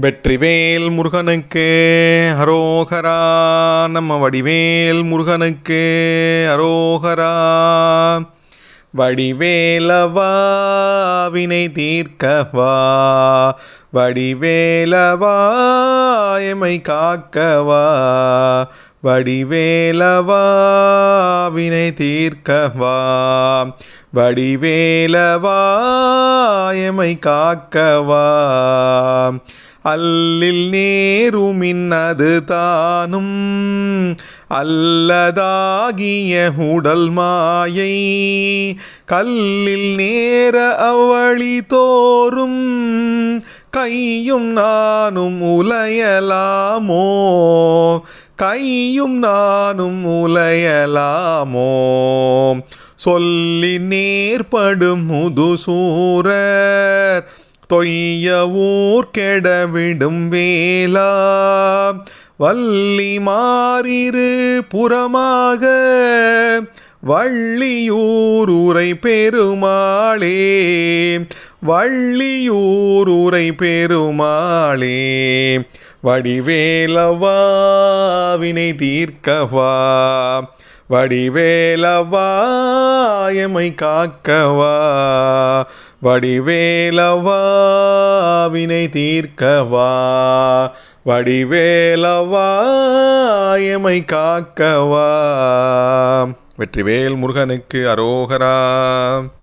வெற்றிவேல் முருகனுக்கு அரோகரா நம்ம வடிவேல் முருகனுக்கு அரோகரா. வடிவேலவா வினை தீர்க்கவா. வடிவேலவா எமை காக்கவா? வடிவேலவா வினை தீர்க்கவா? வடிவேலவா எமை காக்கவா? அல்லில் நேருமின்னது தானும் அல்லதாகிய உடல் மாயை. கல்லில் நேர அவளி தோறும் கையும் நானும் உலையலாமோ? கையும் நானும் உலையலாமோ? சொல்லி நேர்படும் முதுசூரர் தொய்ய ஊர் கெடவிடும் வேலா வள்ளி மாறிரு புறமாக வள்ளியூர் உரை பெருமாளே வள்ளியூர் உரை பெருமாளே வடிவேலவா வினை தீர்க்கவா வடிவேலவாயமை காக்கவா வடிவேலவா வினை தீர்க்கவா வடிவேலவா எமை காக்கவா? வெற்றிவேல் முருகனுக்கு அரோகரா.